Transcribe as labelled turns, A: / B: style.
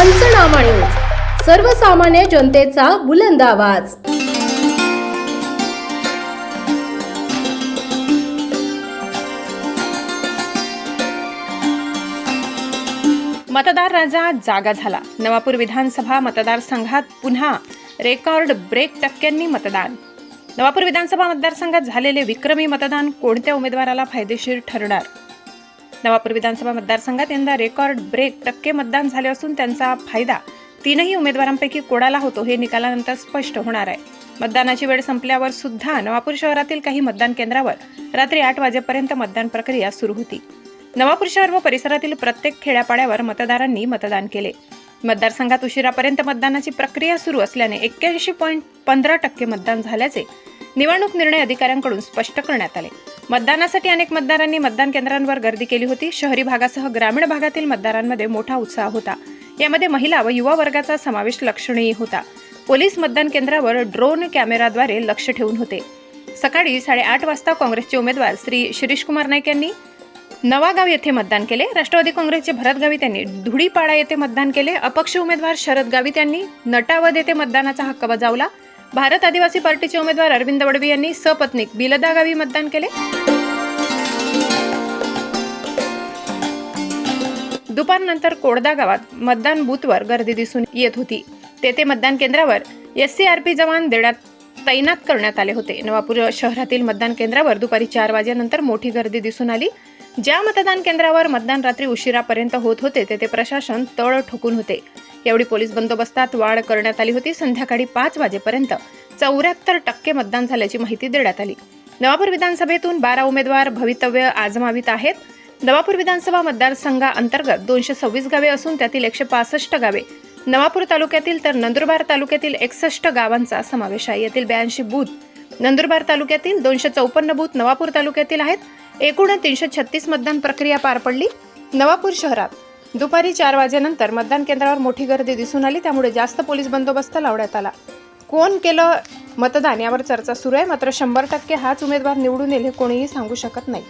A: पंचनामा न्यूज. सर्वसामान्य जनतेचा बुलंद आवाज.
B: मतदार राजा जागा झाला. नवापूर विधानसभा मतदारसंघात पुन्हा रेकॉर्ड ब्रेक टक्क्यांनी मतदान. नवापूर विधानसभा मतदारसंघात झालेले विक्रमी मतदान कोणत्या उमेदवाराला फायदेशीर ठरणार? नवापूर विधानसभा मतदारसंघात यंदा रेकॉर्ड ब्रेक टक्के मतदान झाले असून त्यांचा फायदा तीनही उमेदवारांपैकी कोणाला होतो हे निकालानंतर स्पष्ट होणार आहे. मतदानाची वेळ संपल्यावर सुद्धा नवापूर शहरातील काही मतदान केंद्रावर रात्री आठ वाजेपर्यंत मतदान प्रक्रिया सुरू होती. नवापूर शहर व परिसरातील प्रत्येक खेड्यापाड्यावर मतदारांनी मतदान केले. मतदारसंघात उशिरापर्यंत मतदानाची प्रक्रिया सुरू असल्याने एक्क्याऐंशी पॉईंट पंधरा टक्के मतदान झाल्याचे निवडणूक निर्णय अधिकाऱ्यांकडून स्पष्ट करण्यात आले. मतदानासाठी अनेक मतदारांनी मतदान केंद्रांवर गर्दी केली होती. शहरी भागासह ग्रामीण भागातील मतदारांमध्ये मोठा उत्साह होता. यामध्ये महिला व युवा वर्गाचा समावेश लक्षणीय होता. पोलीस मतदान केंद्रावर ड्रोन कॅमेराद्वारे लक्ष ठेवून होते. सकाळी साडेआठ वाजता काँग्रेसचे उमेदवार श्री शिरीषकुमार नाईक यांनी नवागाव येथे मतदान केले. राष्ट्रवादी काँग्रेसचे भरत गावित यांनी धुळीपाडा येथे मतदान केले. अपक्ष उमेदवार शरद गावित यांनी नटावद येथे मतदानाचा हक्क बजावला. भारत आदिवासी पार्टीचे उमेदवार अरविंद वडवी यांनी सपत्नीक बिलदा गावी मतदान केले. दुपारनंतर कोडदा गावात मतदान बूथवर गर्दी दिसून येत होती. तेथे मतदान केंद्रावर एस सी आर पी जवान देण्यात तैनात करण्यात आले होते. नवापूर शहरातील मतदान केंद्रावर दुपारी चार वाजेनंतर मोठी गर्दी दिसून आली. ज्या मतदान केंद्रावर मतदान रात्री उशिरापर्यंत होत होते तेथे प्रशासन तळ ठोकून होते. एवढी पोलीस बंदोबस्तात वाढ करण्यात आली होती. संध्याकाळी पाच वाजेपर्यंत चौऱ्याहत्तर टक्के मतदान झाल्याची माहिती देण्यात आली. नवापूर विधानसभेतून बारा उमेदवार भवितव्य आजमावित आहेत. नवापूर विधानसभा मतदारसंघाअंतर्गत दोनशे सव्वीस गावे असून त्यातील एकशे पासष्ट गावे नवापूर तालुक्यातील तर नंदुरबार तालुक्यातील एकसष्ट गावांचा समावेश आहे. यातील ब्याऐंशी बूथ नंदुरबार तालुक्यातील दोनशे चौपन्न बूथ नवापूर तालुक्यातील आहेत. एकूण तीनशे छत्तीस मतदान प्रक्रिया पार पडली. नवापूर शहरात दुपारी चार वाजेनंतर मतदान केंद्रावर मोठी गर्दी दिसून आली. त्यामुळे जास्त पोलीस बंदोबस्त लावण्यात आला. कोण केलं मतदान? यावर चर्चा सुरू आहे. मात्र शंभर टक्के हाच उमेदवार निवडून येईल हे कोणीही सांगू शकत नाही.